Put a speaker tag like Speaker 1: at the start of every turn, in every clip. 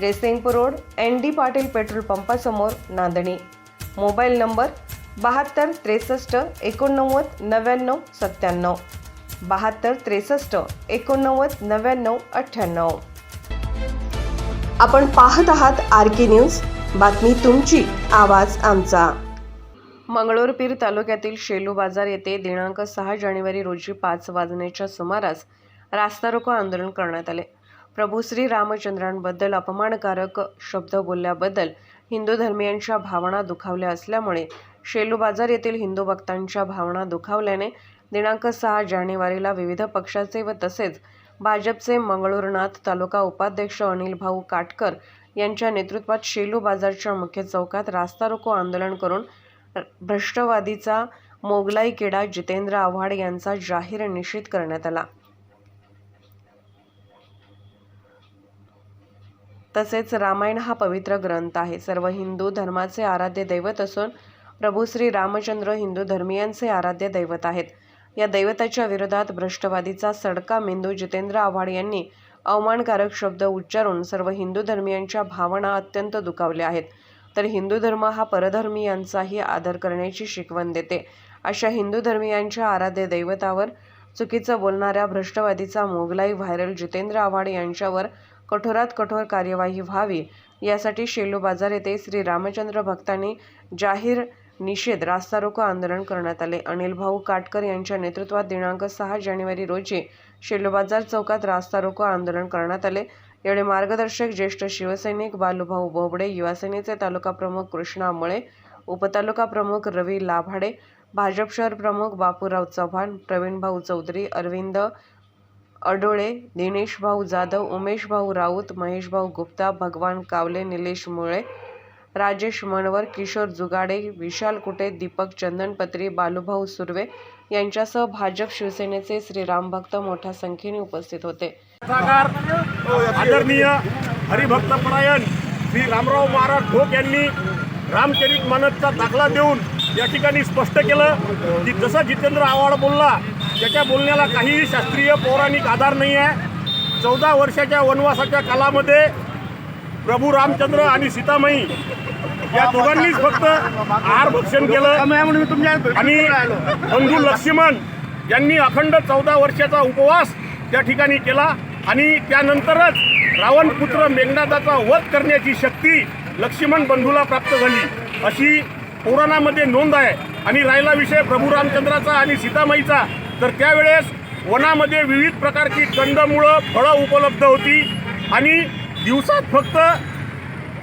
Speaker 1: Jaysingpur road N D Patil petrol पंपासमोर Nandani. Mobile number बहात्तर त्रेसष्ट एकोणनव्वद नव्याण्णव सत्त्याण्णव. बहात्तर त्रेसष्ट एकोणनव्वद नव्याण्णव अठ्ठ्याण्णव. आपण पाहत आहात आर के न्यूज. बातमी तुमची आवाज आमचा. मंगळूरपीर तालुक्यातील शेलू बाजार येथे दिनांक सहा जानेवारी रोजी पाच वाजण्याच्या सुमारास रास्ता रोको आंदोलन करण्यात आले. प्रभू श्री रामचंद्रांबद्दल अपमानकारक शब्द बोलल्याबद्दल हिंदू धर्मियांच्या भावना दुखावल्या असल्यामुळे शेलू बाजार येथील हिंदू भक्तांच्या भावना दुखावल्याने दिनांक सहा जानेवारीला विविध पक्षाचे व तसेच भाजपचे मंगळूरनाथ तालुका उपाध्यक्ष अनिल भाऊ काटकर यांच्या नेतृत्वात शेलू बाजारच्या मुख्य चौकात रास्ता रोको आंदोलन करून भ्रष्टवादीचा मोगलाई किडा जितेंद्र आव्हाड यांचा जाहीर निषेध करण्यात आला. तसेच रामायण हा पवित्र ग्रंथ आहे. सर्व हिंदू धर्माचे आराध्य दैवत असून प्रभू श्री रामचंद्र हिंदू धर्मियांचे आराध्य दैवत आहेत. या दैवताच्या विरोधात भ्रष्टवादीचा सडका मेंदू जितेंद्र आव्हाड यांनी अवमानकारक शब्द उच्चारून सर्व हिंदू धर्मियांच्या भावना अत्यंत दुखावल्या आहेत. तर हिंदू धर्म हा परधर्मियांचाही आदर करण्याची शिकवण देते. अशा हिंदू धर्मियांच्या आराध्य दैवतावर चुकीचं बोलणाऱ्या भ्रष्टवादीचा मोगलाई व्हायरल जितेंद्र आव्हाड यांच्यावर कठोरात कठोर कार्यवाही व्हावी. यासाठी शेलू बाजार येथे श्री रामचंद्र भक्तांनी जाहीर निषेध रास्ता रोको आंदोलन करण्यात आले. अनिल भाऊ काटकर यांच्या नेतृत्वात दिनांक सहा जानेवारी रोजी शेलू बाजार चौकात रास्ता रोको आंदोलन करण्यात आले. यावेळी मार्गदर्शक ज्येष्ठ शिवसैनिक बालूभाऊ बोबडे युवासेनेचे तालुका प्रमुख कृष्णा मळे उपतालुका प्रमुख रवी लाभाडे भाजप शहर प्रमुख बापूराव चव्हाण प्रवीणभाऊ चौधरी अरविंद अडोळे दिनेशभाऊ जाधव उमेशभाऊ राऊत महेशभाऊ गुप्ता भगवान कावले निलेश मुळे राजेश मनवर किशोर जुगाडे विशाल कुटे दीपक चंदनपत्री बालूभाऊ सुर्वे यांच्यासह भाजप शिवसेनेचे श्रीराम भक्त मोठ्या संख्येने उपस्थित होते.
Speaker 2: आदरणीय हरिभक्तपरायण श्री रामराव महाराज ढोक यांनी रामचरित मानसचा दाखला देऊन या ठिकाणी स्पष्ट केलं की जसं जितेंद्र आव्हाड बोलला त्याच्या बोलण्याला काहीही शास्त्रीय पौराणिक आधार नाही आहे. चौदा वर्षाच्या वनवासाच्या कालामध्ये प्रभू रामचंद्र आणि सीतामाई या दोघांनीच फक्त आहार भक्षण केलं. आणि बंधू लक्ष्मण यांनी अखंड चौदा वर्षाचा उपवास त्या ठिकाणी केला आणि त्यानंतरच रावणपुत्र मेघनादाचा वध करण्याची शक्ती लक्ष्मण बंधूला प्राप्त झाली. अशी पुराणामध्ये नोंद आहे. आणि राहिला विषय प्रभू रामचंद्राचा आणि सीतामाईचा तर त्यावेळेस वनामध्ये विविध प्रकारची कंदमुळं फळं उपलब्ध होती. आणि दिवसात फक्त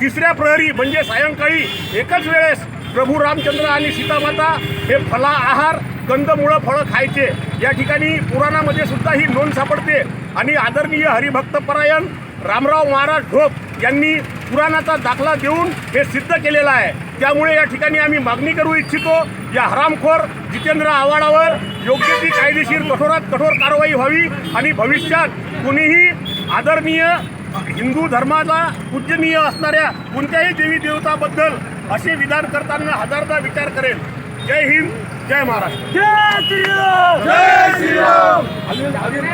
Speaker 2: तिसऱ्या प्रहरी म्हणजे सायंकाळी एकच वेळेस प्रभू रामचंद्र आणि सीतामाता हे फला आहार कंदमुळं फळं खायचे. या ठिकाणी पुराणामध्ये सुद्धा ही नोंद सापडते. आणि आदरणीय हरिभक्तपरायण रामराव महाराज ढोप यांनी पुराणाचा दाखला देऊन हे सिद्ध केलेलं आहे. त्यामुळे या ठिकाणी आम्ही मागणी करू इच्छितो या हरामखोर जितेंद्र आव्हाडावर योग्य ती कायदेशीर कठोरात कठोर कारवाई व्हावी आणि भविष्यात कुणीही आदरणीय हिंदू धर्माचा पूजनीय असणाऱ्या कोणत्याही देवी देवताबद्दल असे विधान करताना हजारदा विचार करेल. जय हिंद जय महाराष्ट्र. जय जय